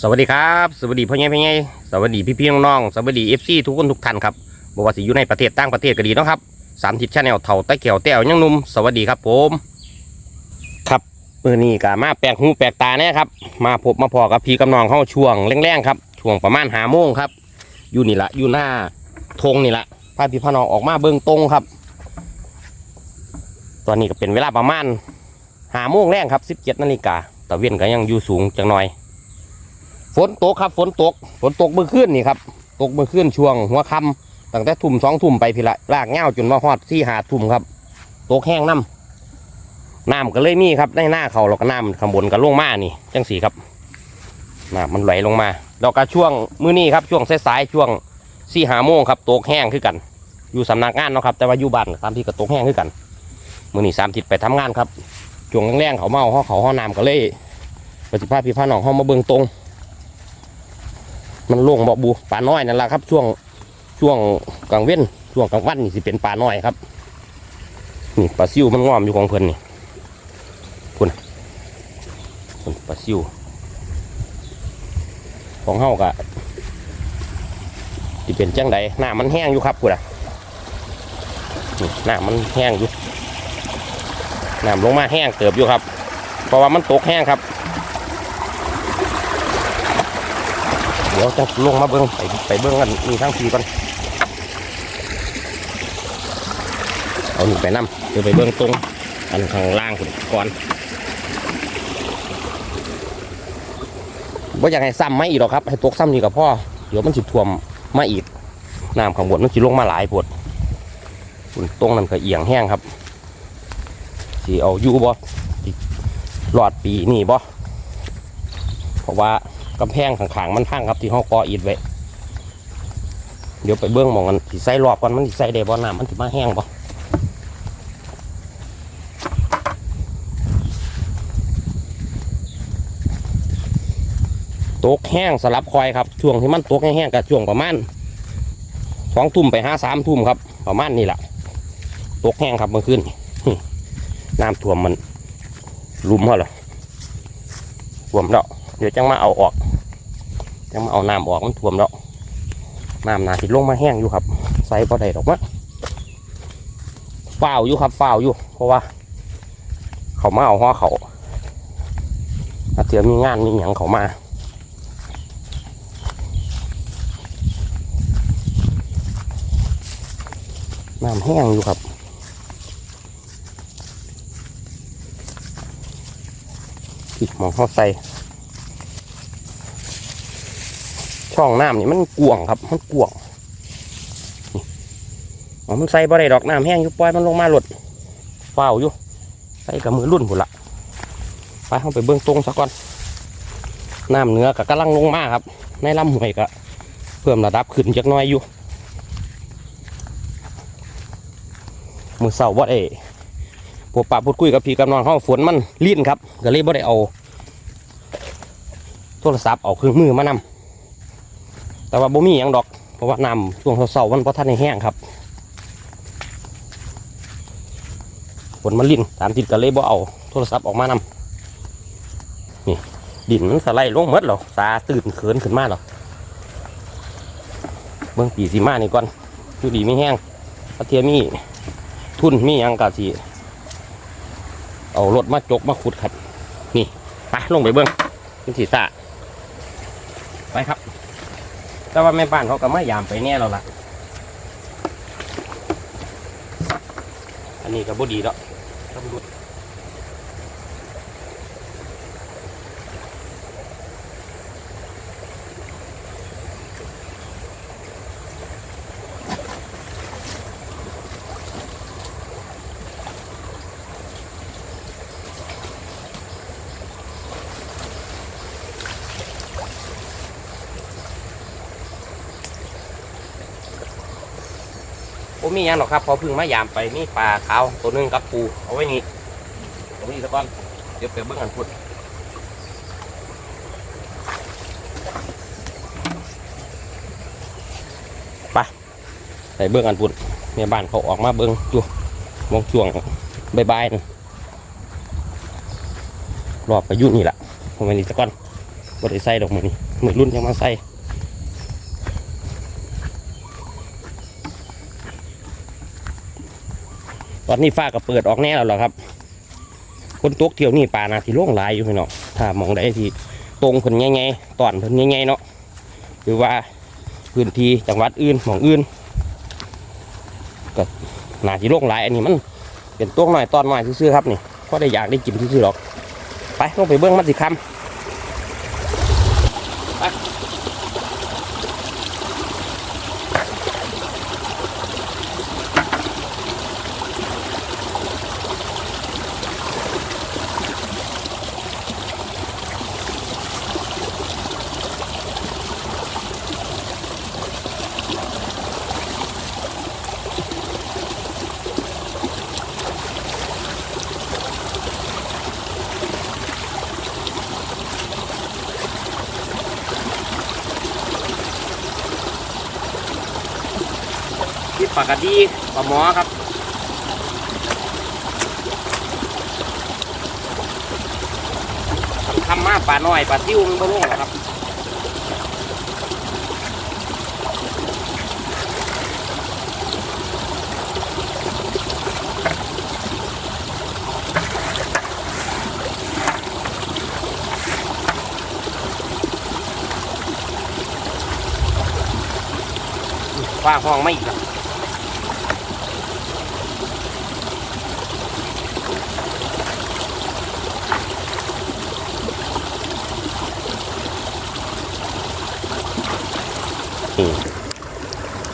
สวัสดีครับสวัสดีพ่อใหญ่พ่อใหญ่สวัสดีพี่พี่น้องๆสวัสดีเอฟซีทุกคนทุกท่านครับบอกว่าสิอยู่ในประเทศต่างประเทศก็ดีนะครับสามทิศชาแนลเท่าตะเกียวแต้วยังนุ่มสวัสดีครับผม ครับมือนี้ก็มาแปลกหูแปลกตาแน่ครับมาพบมาพอกับพี่กับน้องเข้าช่วงแรงๆครับช่วงประมาณหาโมงครับ อยู่นี่ละอยู่หน้าธงนี่ละพาพี่พ่อน้องออกมาเบื้องตรงครับ ตอนนี้ก็เป็นเวลาประมาณหาโมงแรงครับสิบเจ็ดนาฬิกาตะเวียนก็ยังอยู่สูงจังหน่อย ฝนตกครับ ฝนตก ฝนตกเมื่อคืนนี่ครับ ตกเมื่อคืนช่วงหัวค่ำตั้งแต่ทุ่มสองทุ่มไปพิละลากเง่าจนมาฮอดที่หาทุ่มครับ ตกแห้งน้ำน้ำก็เลยมีครับในหน้าเขาเราก็น้ำข้างบนก็ลงมานี่จังสีครับน้ำมันไหลลงมาแล้วก็ช่วงมื้อนี้ครับช่วงสายๆช่วงสี่หาโมงครับตกแห้งขึ้นกัน อยู่สำนักงานเนาะครับ แต่ว่าอยู่บ้านตามที่ก็ตกแห้งขึ้นกันมื้อนี้สามทิศไปทำงานครับช่วงแรงๆเขาเมาห้อเขาห้อน้ำก็เลยปฏิภาพพี่พาน้องห้อมาเบิ่งตรง มันโล่งบ่บูปลาน้อยนั่นแหละครับ ช่วงช่วงกลางเว้นช่วงกลางวันนี่สิเป็นปลาน้อยครับ นี่ปลาซิวมันงอมอยู่ของเพิ่อนนี่คุณคุณปลาซิวของเฮากะที่เป็นจังใดหน้ามันแห้งอยู่ครับคุณอะนี่หน้ามันแห้งอยู่น้ำลงมาแห้งเติบอยู่ครับ เพราะว่ามันตกแห้งครับ เดี๋ยวจะลงมาเบิ้งไปไปเบิ้งกันมีทั้งทีก่อนเอาหนึ่งไปนำเดี๋ยวไปเบิ้งตรงอันข้างล่างก่อนว่าอยากให้ซ้ำไม่อีกหรอกครับ ให้ตกซ้ำนี่กับพ่อเดี๋ยวมันสิท่วมมาอีกน้ำข้างบนมันสิลงมาหลายปวดฝุ่นตรงนั้นก็เอียงแห้งครับสิเอาอยู่บ่สิรอดปีนี่บ่เพราะว่า กำแพงข้างๆมันพังครับที่ห้องกออิดไว้เดี๋ยวไปเบื้องมองกันสิใส่รอบก่อนมันสิใส่ได้บ่น้ำมันสิมาแห้งบ่ตกแห้งสลับคอยครับช่วงที่มันตกแห้งๆกับช่วงประมาณสองทุ่มไปห้าสามทุ่มครับ ประมาณนี้แหละตกแห้งครับเมื่อคืนน้ำท่วมมันลุมเขาหรอท่วมแล้วเดี๋ยวจังมาเอาออก จังมาเอาน้ำออกมันท่วมแล้วน้ำนาสิลงมาแห้งอยู่ครับ ใส่พอได้ดอกมะเฝ้าอยู่ครับเฝ้าอยู่ เพราะว่า เขามาเอาหัวเขาอาเทียมีงานมีอย่างเขามาน้ำแห้งอยู่ครับอีกมองเข้าใส่ ช่องน้ำนี่มันกวงครับ มันกวงนี่อ๋อมันใส่บ่ได้ดอกน้ำแห้งอยู่ปล่อยมันลงมาหลดเฝ้าอยู่ใส่กับมือรุ่นหุ่นละไปเข้าไปเบื้องตรงสักก่อนน้ำเนื้อก็กำลังลงมาครับ ในลำห้วยก็เพิ่มระดับขึ้นจักน้อยอยู่มือเสาบ่ได้พวกป่าพูดคุยกับพี่กับน้องเขาฝนมันลิ้นครับก็เลยบ่ได้เอา โทรศัพท์เอาเครื่องมือมานำ แต่ว่าบ่มีหยังดอก เพราะว่าน้ำช่วงเสาร์ๆมันพอท่านแห้งครับฝนมันลิ่นตามติดกันเลยบ่เอาโทรศัพท์ออกมานำนี่ดินมันสไลด์ลงหมดหรอตาตื่นเขินขึ้นมาหรอเบื้องปีสีมานี่ก่อนอยู่ดีไม่แห้งพระเทียมีทุนมีหยังกะสิเอารถมาจกมาขุดครับ นี่ไปลงไปเบื้องเป็นสีสะไปครับ แต่ว่าแม่บ้านเขาก็มายามไปแน่เราละอันนี้ก็บ่ดีแล้วตำรวจ ผมมีหยังหรอกครับพอพึ่งมายามไปมีปลาขาวตัวหนึงกับปูเอาไว้นี่ตรงนี้สักก้อนเดี๋ยวไปเบิ่งกันพุดไปไปเบิ่งกันพุดแม่บ้านเขาออกมาเบิ่งอยู่มองช่วงบายๆนั่นรอบไปยุ่นี่แหละผมไปนี่สักก้อนบ่ได้ใส่ดอกมือนี่มือรุ่นยังมาใส่ ตอนนี้ฟ้าก็เปิดออกแน่แล้วหรอครับ คนตกเที่ยวนี่ป่านาที่โล่งลายอยู่พี่น้องถ้ามองได้ที่ตรงเพิ่นใหญ่ๆตอนเพิ่นใหญ่ๆเนาะหรือว่าพื้นที่จังหวัดอื่นหมองอื่นก็นาที่โล่งลายอันนี้มันเป็นตัวหน่อยตอนหน่อยซื่อๆครับนี่ก็ได้อยากได้กินซื่อๆหรอกไปลงไปเบื้องมันสิคำ ปากกาดีปลาหมอครับทำมาปลาหน้อยปลาติ้วมันบ่ลงหรอครับฟ้าห้องไม่อีกแล้ว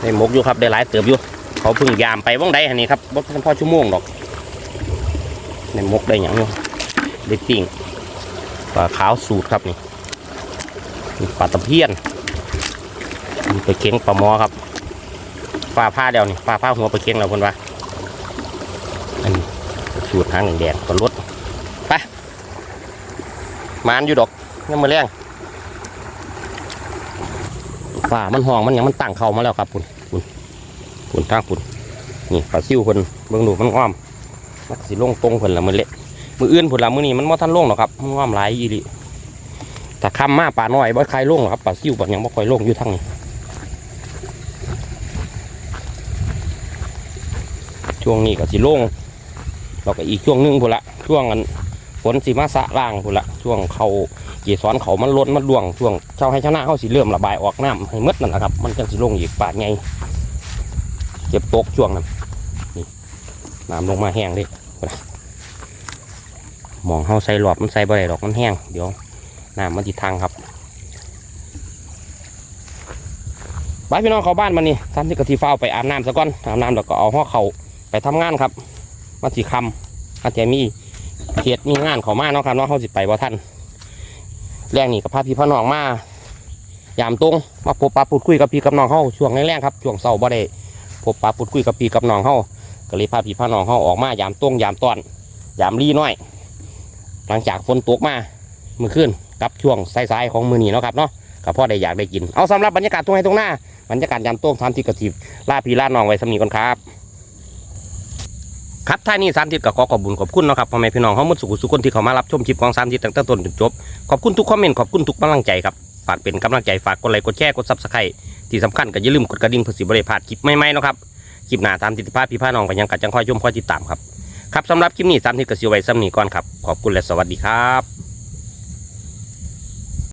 ได้มกอยู่ครับได้หลายเติบอยู่เขาเพึ่งยามไปว่องใดอันนี้ครับบ่ทันพอชั่วโมงดอกได้มกได้หยังอยู่ได้ปิ้งปลาขาวสูตรครับนี่ปลาตะเพียนไปเค็งปลาหมอครับปลาผ้าเดียวนี่ปลาผ้าหัวไปเค็งแล้วคนว่าอันนี้สูตรทางหนึ่งแดดก็ลดไปมานอยู่ดอกยังมือแรง ฝ่ามันห้องมันยังมันตั้งเข่ามาแล้วครับคุณคุณคุณทางคุณนี่ปลาซิวคนเบิ่งดูมันอ้อมมันก็สิลงตรงคนละมือเละมืออื่นผลละมือนี้มันม่ทันลงหรอกครับมันอ้อมหลายอีหลีแต่คำมาปลาน้อยบ่ใครลงหรอกครับปลาซิวปลายังบ่ค่อยลงอยู่ทางนี้ช่วงนี้ก็สิโล่งเราก็อีกช่วงหนึงพุ่นละช่วงอัน ฝนสีมาสะล่างพุ่นละช่วงเขาเกียสรเขามันล้นมันดวงช่วงเช้าให้ชนะเขาสิเริ่มระบายออกน้ำให้มดนั่นแหละครับมันจะสิลงอีกป่าไงเจ็บตกช่วงนั้นนี่น้ำลงมาแห้งเลยพุ่นล่ะมองเขาใส่หลอดมันใส่บ่ได้ดอกมันแห้งเดี๋ยวน้ำมันติดทางครับไปพี่น้องเขาบ้านมันนี่ทำที่กะทิฟ้าไปอาบน้ำซะก่อนอาบน้ำแล้วก็เอาห่อเขาไปทำงานครับมาสิคำอาจจะมี เขตมีงานเขามาเนาะครับเนาะเขาสิไปบ่ทันแรงนี่กับพาพี่พ่อน้องมายามตรงมาพบปะพูดคุยกับพี่กับน้องเขาช่วงแรงๆครับช่วงเสาร์บ่ได้พบปะพูดคุยกับพี่กับน้องเขาก็เลยพาพี่พ่อน้องเขาออกมายามตรงยามตอนยามรีน้อย หลังจากฝนตกมาเมื่อคืนกับช่วงสายๆของมือนี้เนาะครับเนาะก็พ่อได้อยากได้กินเอาสำหรับบรรยากาศตรงให้ตรงหน้าบรรยากาศยามต้งทำที่กระติบล่าพีล่าน้องไว้สำนีก่อนครับ ครับท่านี้สามทิศก็ขอขอบคุญขอบคุณนะครับพ่อแม่พี่น้องเขามุดสุขสุขคนที่เขามารับชมคลิปของสามทิศตั้งแต่ต้นจนจบขอบคุณทุกคอมเมนต์ขอบคุณทุกกำลังใจครับฝากเป็นกำลังใจฝากกดไลค์กดแชร์กดซับสไครต์ที่สำคัญก็อย่าลืมกดกระดิ่งเพื่อสิบริพลาดคลิปใหม่ๆนะครับคลิปหน้าตามติดภาพพี่พาน้องกันยังกัดจังคอยชมคอยติดตามครับครับสำหรับคลิปนี้สามทิศก็สิไว้สำนีก่อนครับขอบคุณและสวัสดีครับ